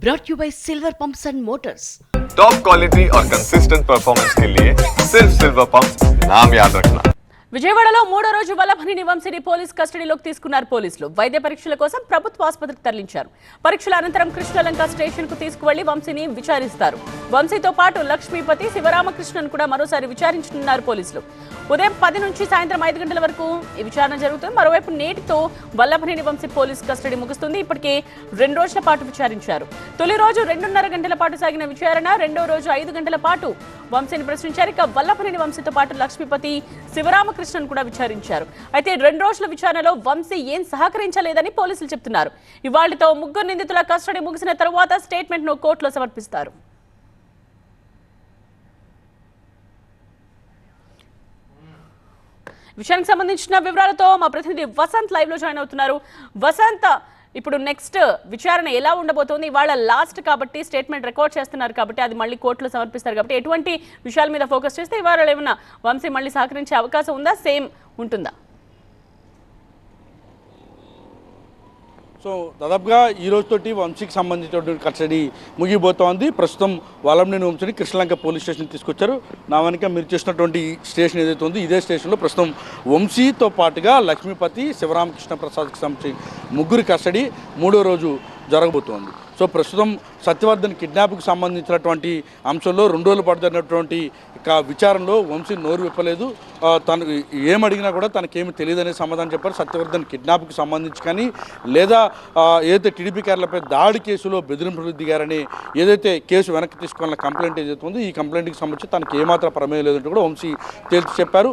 brought you by Silver Pumps and Motors. Top quality और consistent performance के लिए सिर्फ सिल्वर पंप नाम याद रखना విజయవాడలో మూడో రోజు వల్లభనేని వంశీని పోలీస్ కస్టడీలోకి తీసుకున్నారు పోలీసులు వైద్య పరీక్షల కోసం ప్రభుత్వ ఆసుపత్రికి తరలించారు పరీక్షల అనంతరం కృష్ణలంక స్టేషన్ కు తీసుకువెళ్లి వంశీని విచారిస్తారు వంశీతో పాటు లక్ష్మీపతి శివరామకృష్ణన్ కూడా మరోసారి విచారించనున్నారు పోలీసులు. ఉదయం పది నుంచి సాయంత్రం ఐదు గంటల వరకు ఈ విచారణ జరుగుతుంది. మరోవైపు నేటితో వల్లభనేని వంశీ పోలీస్ కస్టడీ ముగుస్తుంది. ఇప్పటికే రెండు రోజుల పాటు విచారించారు. తొలి రోజు రెండున్నర గంటల పాటు సాగిన విచారణ రెండో రోజు ఐదు గంటల పాటు వంశీని ప్రశ్నించారు. ఇక వల్లభనేని వంశీతో పాటు లక్ష్మీపతి శివరామకృష్ణన్ కూడా విచారించారు. అయితే రెండు రోజుల విచారణలో వంశీ ఏం సహకరించలేదని పోలీసులు చెప్తున్నారు. ఇవాళతో ముగ్గురు నిందితుల కస్టడీ ముగిసిన తర్వాత స్టేట్మెంట్ను కోర్టులో సమర్పిస్తారు. విషయానికి సంబంధించిన వివరాలతో మా ప్రతినిధి వసంత్ లైవ్లో జాయిన్ అవుతున్నారు. వసంత్ ఇప్పుడు నెక్స్ట్ విచారణ ఎలా ఉండబోతోంది? ఇవాళ లాస్ట్ కాబట్టి స్టేట్మెంట్ రికార్డ్ చేస్తున్నారు కాబట్టి అది మళ్ళీ కోర్టులో సమర్పిస్తారు కాబట్టి ఎటువంటి విషయాల మీద ఫోకస్ చేస్తే ఇవాళ ఏమన్నా వంశీ మళ్ళీ సహకరించే అవకాశం ఉందా? సేమ్ ఉంటుందా? సో దాదాపుగా ఈ రోజుతోటి వంశీకి సంబంధించినటువంటి కస్టడీ ముగిపోతోంది ప్రస్తుతం వాలంనేని వంశీని కృష్ణలంక పోలీస్ స్టేషన్ తీసుకొచ్చారు. నా వెనుక మీరు చేసినటువంటి స్టేషన్ ఏదైతే ఉందో ఇదే స్టేషన్లో ప్రస్తుతం వంశీతో పాటుగా లక్ష్మీపతి శివరామకృష్ణ ప్రసాద్కి సంబంధించి ముగ్గురు కస్టడీ మూడో రోజు జరగబోతోంది. సో ప్రస్తుతం సత్యవర్ధన్ కిడ్నాప్కి సంబంధించినటువంటి అంశంలో రెండు రోజులు పాటు జరిగినటువంటి విచారణలో వంశీ నోరు విప్పలేదు. తను ఏమడిగినా కూడా తనకేమి తెలియదనే సమాధానం చెప్పారు. సత్యవర్ధన్ కిడ్నాప్కి సంబంధించి కానీ లేదా ఏదైతే టీడీపీ కార్యాలపై దాడి కేసులో బెదిరింపులు దిగారని ఏదైతే కేసు వెనక్కి తీసుకోవాలన్న కంప్లైంట్ ఏదైతే ఉందో ఈ కంప్లైంట్కి సంబంధించి తనకి ఏమాత్రం ప్రమేయం లేదంటూ కూడా వంశీ తేల్చి చెప్పారు.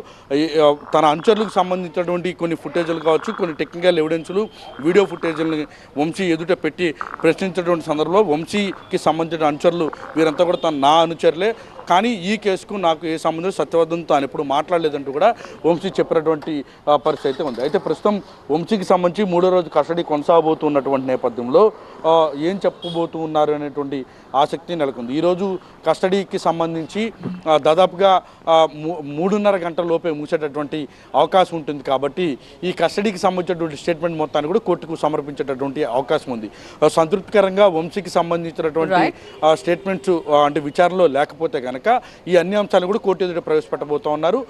తన అనుచరులకు సంబంధించినటువంటి కొన్ని ఫుటేజీలు కావచ్చు కొన్ని టెక్నికల్ ఎవిడెన్సులు వీడియో ఫుటేజీలను వంశీ ఎదుట పెట్టి ప్రశ్నించినటువంటి సందర్భంలో ఎస్సీకి సంబంధించిన అనుచరులు వీరంతా కూడా తన నా అనుచరులే. కానీ ఈ కేసుకు నాకు ఏ సంబంధం సత్యవర్ధన్తో అని ఇప్పుడు మాట్లాడలేదంటూ కూడా వంశీ చెప్పినటువంటి పరిస్థితి అయితే ఉంది. అయితే ప్రస్తుతం వంశీకి సంబంధించి మూడో రోజు కస్టడీ కొనసాగబోతున్నటువంటి నేపథ్యంలో ఏం చెప్పబోతూ ఉన్నారు అనేటువంటి ఆసక్తి నెలకొంది. ఈరోజు కస్టడీకి సంబంధించి దాదాపుగా మూడున్నర గంటల లోపే ముగిసేటటువంటి అవకాశం ఉంటుంది కాబట్టి ఈ కస్టడీకి సంబంధించినటువంటి స్టేట్మెంట్ మొత్తాన్ని కూడా కోర్టుకు సమర్పించేటటువంటి అవకాశం ఉంది. సంతృప్తికరంగా వంశీకి సంబంధించినటువంటి స్టేట్మెంట్స్ అంటే విచారణలో లేకపోతే కనుక ఈ అన్ని అంశాలు కూడా కోర్టు ఎదుట ప్రవేశపెట్టబోతా ఉన్నారు.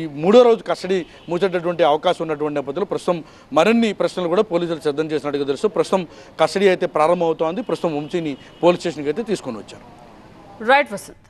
ఈ మూడో రోజు కస్టడీ మూసేటటువంటి అవకాశం ఉన్నటువంటి నేపథ్యంలో ప్రస్తుతం మరిన్ని ప్రశ్నలు కూడా పోలీసులు సిద్ధం చేసినట్టుగా తెలుసు. ప్రస్తుతం కస్టడీ అయితే ప్రారంభమవుతోంది. ప్రస్తుతం వంశీని పోలీస్ స్టేషన్కి అయితే తీసుకొని వచ్చారు. రైట్ వసంత్.